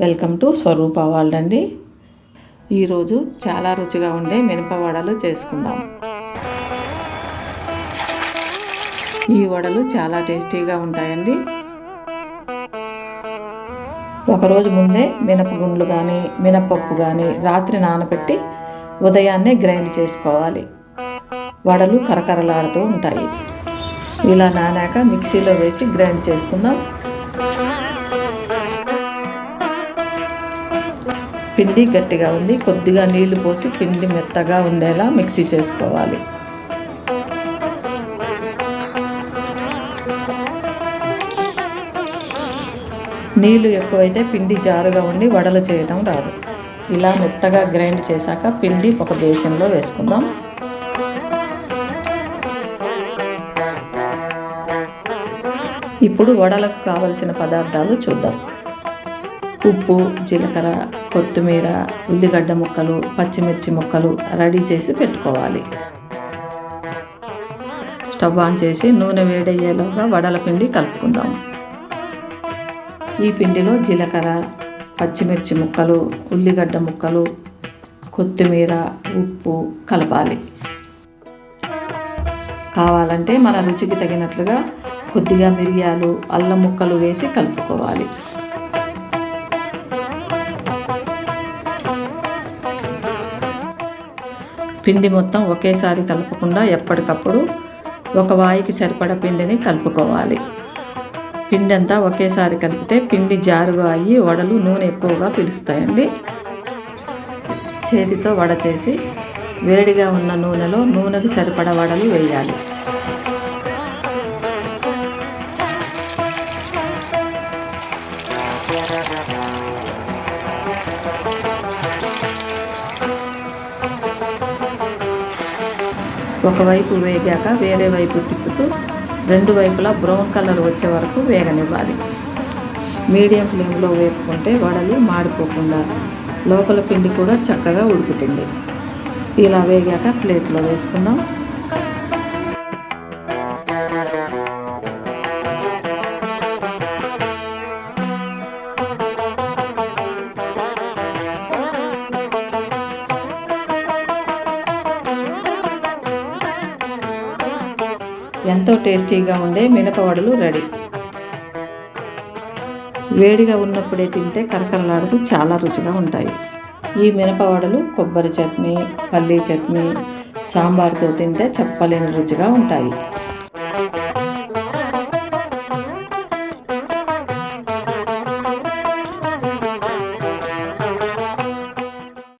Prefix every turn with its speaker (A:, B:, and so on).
A: Welcome to Swaroopa world అండి. ఈరోజు చాలా రుచిగా ఉండే మినప వడలు చేసుకుందాం. ఈ వడలు చాలా టేస్టీగా ఉంటాయండి. ఒకరోజు ముందే మినపగుండ్లు కానీ మినపప్పు కానీ రాత్రి నానబెట్టి ఉదయాన్నే గ్రైండ్ చేసుకోవాలి. వడలు కరకరలాడుతూ ఉంటాయి. ఇలా నానాక మిక్సీలో వేసి గ్రైండ్ చేసుకుందాం. పిండి గట్టిగా ఉంది. కొద్దిగా నీళ్ళు పోసి పిండి మెత్తగా ఉండేలా మిక్సీ చేసుకోవాలి. నీళ్ళు ఎక్కువైతే పిండి జారుగా ఉండి వడలు చేయడం రాదు. ఇలా మెత్తగా గ్రైండ్ చేశాక పిండి ఒక బేసిన్లో వేసుకుందాం. ఇప్పుడు వడలకు కావలసిన పదార్థాలు చూద్దాం. ఉప్పు జీలకర్ర కొత్తిమీర ఉల్లిగడ్డ ముక్కలు పచ్చిమిర్చి ముక్కలు రెడీ చేసి పెట్టుకోవాలి. స్టవ్ ఆన్ చేసి నూనె వేడయ్యేలోగా వడల పిండి కలుపుకుందాం. ఈ పిండిలో జీలకర్ర పచ్చిమిర్చి ముక్కలు ఉల్లిగడ్డ ముక్కలు కొత్తిమీర ఉప్పు కలపాలి. కావాలంటే మన రుచికి తగినట్లుగా కొద్దిగా మిరియాలు అల్లం ముక్కలు వేసి కలుపుకోవాలి. పిండి మొత్తం ఒకేసారి కలపకుండా ఎప్పటికప్పుడు ఒక వాయికి సరిపడ పిండిని కలుపుకోవాలి. పిండి అంతా ఒకేసారి కలిపితే పిండి జారుగా అయ్యి వడలు నూనె ఎక్కువగా పిలుస్తాయండి. చేతితో వడ చేసి వేడిగా ఉన్న నూనెలో నూనెకు సరిపడ వడలు వేయాలి. ఒకవైపు వేగాక వేరే వైపు తిప్పుతూ రెండు వైపులా బ్రౌన్ కలర్ వచ్చే వరకు వేగనివ్వాలి. మీడియం ఫ్లేమ్లో వేపుకుంటే వడలు మాడిపోకుండా లోపల పిండి కూడా చక్కగా ఉడుకుతుంది. ఇలా వేగాక ప్లేట్లో వేసుకుందాం. ఎంతో టేస్టీగా ఉండే మినపవడలు రెడీ. వేడిగా ఉన్నప్పుడే తింటే కరకరలాడుతూ చాలా రుచిగా ఉంటాయి. ఈ మినపవడలు కొబ్బరి చట్నీ పల్లీ చట్నీ సాంబార్తో తింటే చెప్పలేని రుచిగా ఉంటాయి.